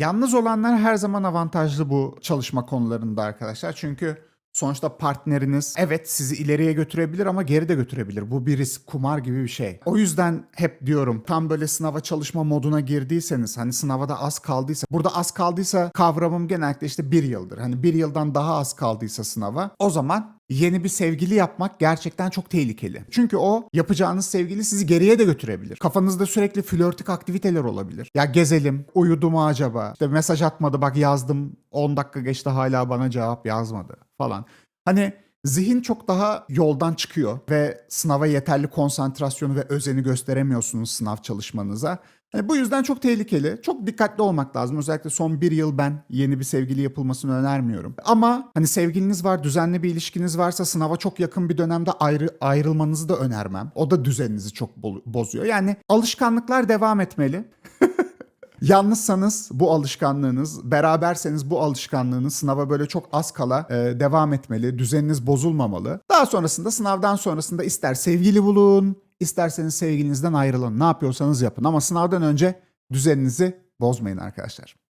Yalnız olanlar her zaman avantajlı bu çalışma konularında arkadaşlar. Çünkü sonuçta partneriniz evet sizi ileriye götürebilir ama geri de götürebilir. Bu bir risk, kumar gibi bir şey. O yüzden hep diyorum tam böyle sınava çalışma moduna girdiyseniz hani sınava da az kaldıysa burada az kaldıysa kavramım genellikle işte bir yıldır. Hani bir yıldan daha az kaldıysa sınava o zaman yeni bir sevgili yapmak gerçekten çok tehlikeli. Çünkü o yapacağınız sevgili sizi geriye de götürebilir. Kafanızda sürekli flörtük aktiviteler olabilir. Ya gezelim, uyudu mu acaba? İşte mesaj atmadı bak yazdım 10 dakika geçti hala bana cevap yazmadı falan. Hani zihin çok daha yoldan çıkıyor ve sınava yeterli konsantrasyonu ve özeni gösteremiyorsunuz sınav çalışmanıza. Hani bu yüzden çok tehlikeli. Çok dikkatli olmak lazım. Özellikle son bir yıl ben yeni bir sevgili yapılmasını önermiyorum. Ama hani sevgiliniz var, düzenli bir ilişkiniz varsa sınava çok yakın bir dönemde ayrı ayrılmanızı da önermem. O da düzeninizi çok bo- bozuyor. Yani alışkanlıklar devam etmeli. Yalnızsanız bu alışkanlığınız, beraberseniz bu alışkanlığınız sınava böyle çok az kala e, devam etmeli. Düzeniniz bozulmamalı. Daha sonrasında sınavdan sonrasında ister sevgili bulun, isterseniz sevgilinizden ayrılın. Ne yapıyorsanız yapın ama sınavdan önce düzeninizi bozmayın arkadaşlar.